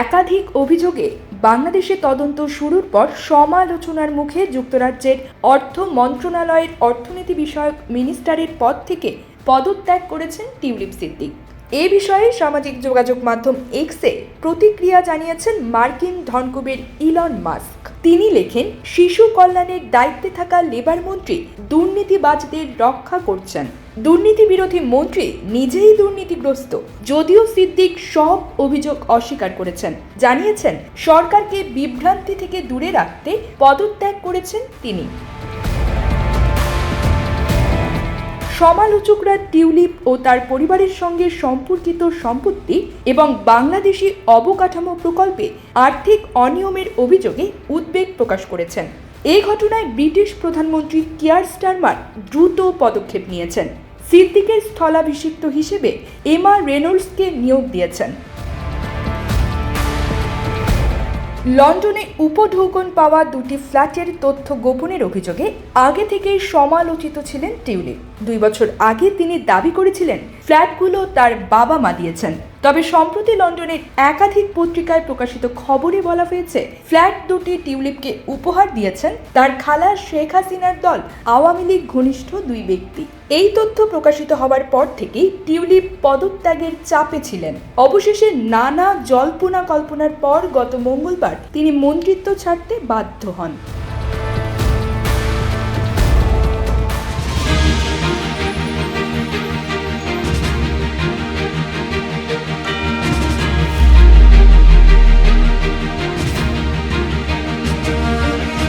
একাধিক অভিযোগে বাংলাদেশে তদন্ত শুরুর পর সমালোচনার মুখে যুক্তরাজ্যের অর্থ মন্ত্রণালয়ের অর্থনীতি বিষয়ক মিনিস্টারের পদ থেকে পদত্যাগ করেছেন টিউলিপ সিদ্দিক। এ বিষয়ে সামাজিক যোগাযোগ মাধ্যম এক্সে প্রতিক্রিয়া জানিয়েছেন মার্কিন ধনকুবের ইলন মাস্ক। তিনি লেখেন, শিশু কল্যাণের দায়িত্বে থাকা লেবার মন্ত্রী দুর্নীতিবাজদের রক্ষা করছেন। দুর্নীতি বিরোধী মন্ত্রী নিজেই দুর্নীতিগ্রস্ত। যদিও সিদ্দিক সব অভিযোগ অস্বীকার করেছেন। জানিয়েছেন, সরকারকে বিভ্রান্তি থেকে দূরে রাখতে পদত্যাগ করেছেন তিনি। সমালোচকরা টিউলিপ ও তার পরিবারের সঙ্গে সম্পর্কিত সম্পত্তি এবং বাংলাদেশি অবকাঠামো প্রকল্পে আর্থিক অনিয়মের অভিযোগে উদ্বেগ প্রকাশ করেছেন। এই ঘটনায় ব্রিটিশ প্রধানমন্ত্রী কিয়ার স্টারমার দ্রুত পদক্ষেপ নিয়েছেন। সিদ্দিকের স্থলাভিষিক্ত হিসেবে এমা রেনোল্ডসকে নিয়োগ দিয়েছেন। লন্ডনে উপঢৌকন পাওয়া দুটি ফ্ল্যাটের তথ্য গোপনের অভিযোগে আগে থেকেই সমালোচিত ছিলেন টিউলিপ। দুই বছর আগে তিনি দাবি করেছিলেন, ফ্ল্যাটগুলো তার বাবা মা দিয়েছেন। তবে সম্প্রতি লন্ডনের একাধিক পত্রিকায় প্রকাশিত খবরে বলা হয়েছে, ফ্ল্যাট দুটি টিউলিপকে উপহার দিয়েছেন তার খালা শেখ হাসিনার দল, আওয়ামী লীগ ঘনিষ্ঠ দুই ব্যক্তি। এই তথ্য প্রকাশিত হওয়ার পর থেকেই টিউলিপ পদত্যাগের চাপে ছিলেন। অবশেষে নানা জল্পনা কল্পনার পর গত মঙ্গলবার তিনি মন্ত্রিত্ব ছাড়তে বাধ্য হন।